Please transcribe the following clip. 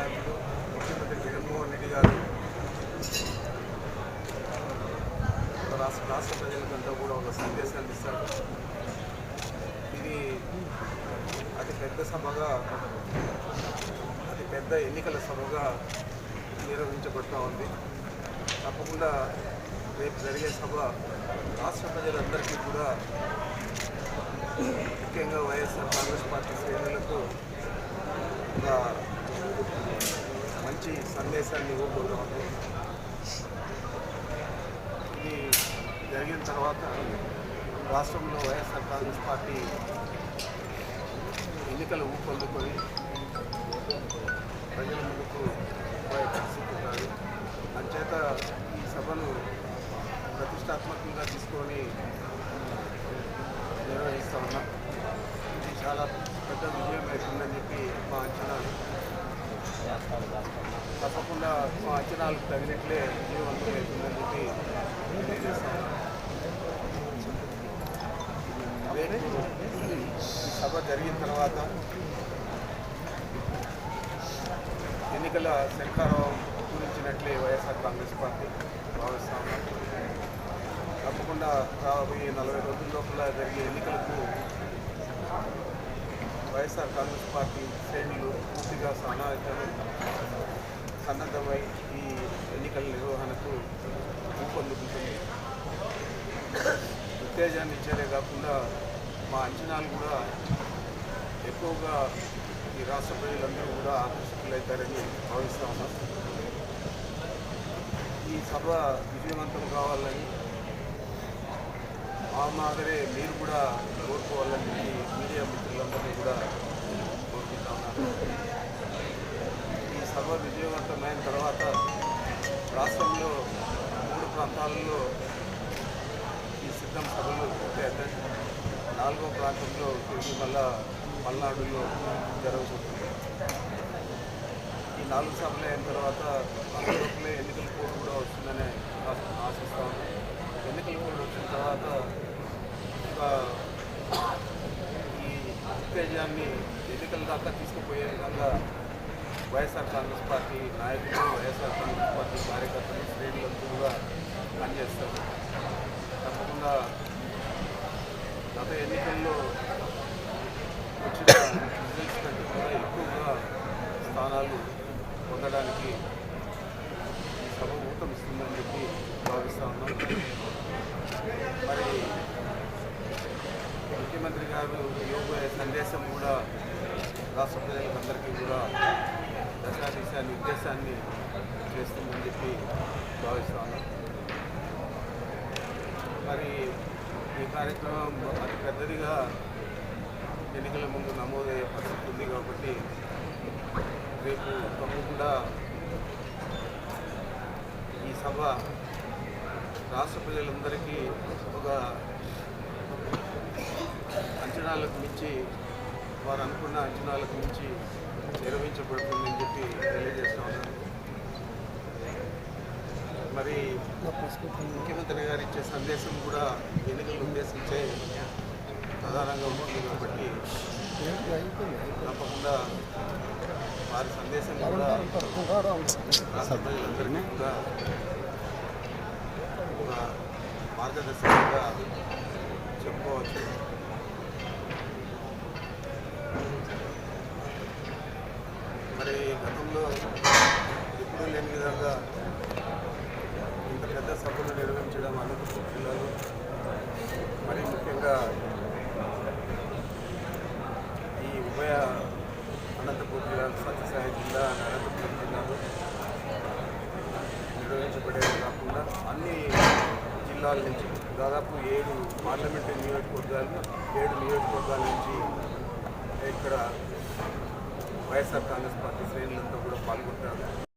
నాయకులు ముఖ్యమంత్రి జగన్మోహన్ రెడ్డి గారు రాష్ట్ర రాష్ట్ర ప్రజలకంతా కూడా ఒక సందేశాన్ని ఇస్తారు ఇది అతి పెద్ద సభగా అతి పెద్ద ఎన్నికల సభగా నిర్వహించబడుతూ ఉంది తప్పకుండా రేపు జరిగే సభ రాష్ట్ర ప్రజలందరికీ కూడా ముఖ్యంగా వైఎస్ఆర్ కాంగ్రెస్ పార్టీ శ్రేణులకు మంచి సందేశాన్ని ఇవ్వబోతున్నాము ఇది జరిగిన తర్వాత రాష్ట్రంలో వైఎస్ఆర్ కాంగ్రెస్ పార్టీ ఎన్నికలు ఊపందుకొని ప్రజల ముందుకు ప్రయత్నిస్తున్నారు అంచేత ఈ సభను ప్రతిష్టాత్మకంగా తీసుకొని నిర్వహిస్తూ ఉన్నాం. ఇది చాలా పెద్ద విజయం అవుతుందని చెప్పి మా అంచనాలు తప్పకుండా మా అంచనాలకు తగినట్లే విజయవంతం అవుతుందని చెప్పి రేపు సభ జరిగిన తర్వాత ఎన్నికల శంకారావు పూరించినట్లే వైఎస్ఆర్ కాంగ్రెస్ పార్టీ భావిస్తా తప్పకుండా రాబోయే నలభై రోజుల లోపల జరిగే ఎన్నికలకు వైఎస్ఆర్ కాంగ్రెస్ పార్టీ శ్రేణులు పూర్తిగా సన్నాహితమై సన్నద్ధమై ఈ ఎన్నికల నిర్వహణకు రూపొందుకుంటుంది ఉత్తేజాన్ని ఇచ్చేదే కాకుండా మా అంచనాలు కూడా ఎక్కువగా ఈ రాష్ట్ర ప్రజలందరూ కూడా ఆకర్షితులవుతారని భావిస్తా ఉన్నాం. ఈ సభ విజయవంతం కావాలని ఆ మాదిరే మీరు కూడా కోరుకోవాలని మీడియా మిత్రులందరినీ కూడా కోరుకుంటా ఉన్నాను. ఈ సభ విజయవంతమైన తర్వాత రాష్ట్రంలో మూడు ప్రాంతాలలో ఈ సిద్ధం సభలు పూర్తయ్యాయి నాలుగో ప్రాంతంలో తిరిగి మళ్ళా పల్నాడులో జరగబోతుంది. ఈ నాలుగు సభలు అయిన తర్వాత అందులోపలే ఎన్నికల కోర్టు కూడా వస్తుందని ఆశ- ఆశిస్తా ఉన్నాం ఎన్నికలు కూడా వచ్చిన తర్వాత ఒక ఈ ఉత్తేజాన్ని ఎన్నికల దాకా తీసుకుపోయే విధంగా వైఎస్ఆర్ కాంగ్రెస్ పార్టీ నాయకులు వైఎస్ఆర్ కాంగ్రెస్ పార్టీ కార్యకర్తలు శ్రేణులంతా కూడా పనిచేస్తారు. తప్పకుండా గత ఎన్నికల్లో వచ్చిన రిజల్ట్స్ కంటే కూడా ఎక్కువగా స్థానాలు పొందడానికి సభ ఊతమిస్తుందని చెప్పి భావిస్తా ఉన్నాం మరి ముఖ్యమంత్రి గారు యోగ సందేశం కూడా రాష్ట్ర ప్రజలందరికీ కూడా దశా ఉద్దేశాన్ని చేస్తుందని చెప్పి భావిస్తాను మరి ఈ కార్యక్రమం అతి పెద్దదిగా ఎన్నికల ముందు నమోదయ్యే పరిస్థితి ఉంది కాబట్టి రేపు తప్పకుండా ఈ సభ రాష్ట్ర ప్రజలందరికీ ఒక అంచనాలకు మించి వారు అనుకున్న అంచనాలకు మించి నిర్వహించబడుతుందని చెప్పి తెలియజేస్తా ఉన్నాను. మరి ముఖ్యమంత్రి గారు ఇచ్చే సందేశం కూడా ఎన్నికలు ఉద్దేశించే ప్రధానంగా ఉంటుంది కాబట్టి తప్పకుండా వారి సందేశం కూడా రాష్ట్ర ప్రజలందరినీ కూడా ఒక మార్గదర్శకంగా చెప్పుకోవచ్చు. గతంలో ఎప్పుడూ లేని విధంగా ఇంత పెద్ద సభలు నిర్వహించడం అనంతపురం జిల్లాలో మరి ముఖ్యంగా ఈ ఉభయ అనంతపురం జిల్లా సత్యసాయి జిల్లా and అనంతపురం జిల్లాలో నిర్వహించబడేది కాకుండా అన్ని జిల్లాల నుంచి దాదాపు ఏడు పార్లమెంటు నియోజకవర్గాలు ఏడు నియోజకవర్గాల నుంచి ఇక్కడ వైఎస్ఆర్ కాంగ్రెస్ పార్టీ శ్రేణులంతా కూడా పాల్గొంటారు.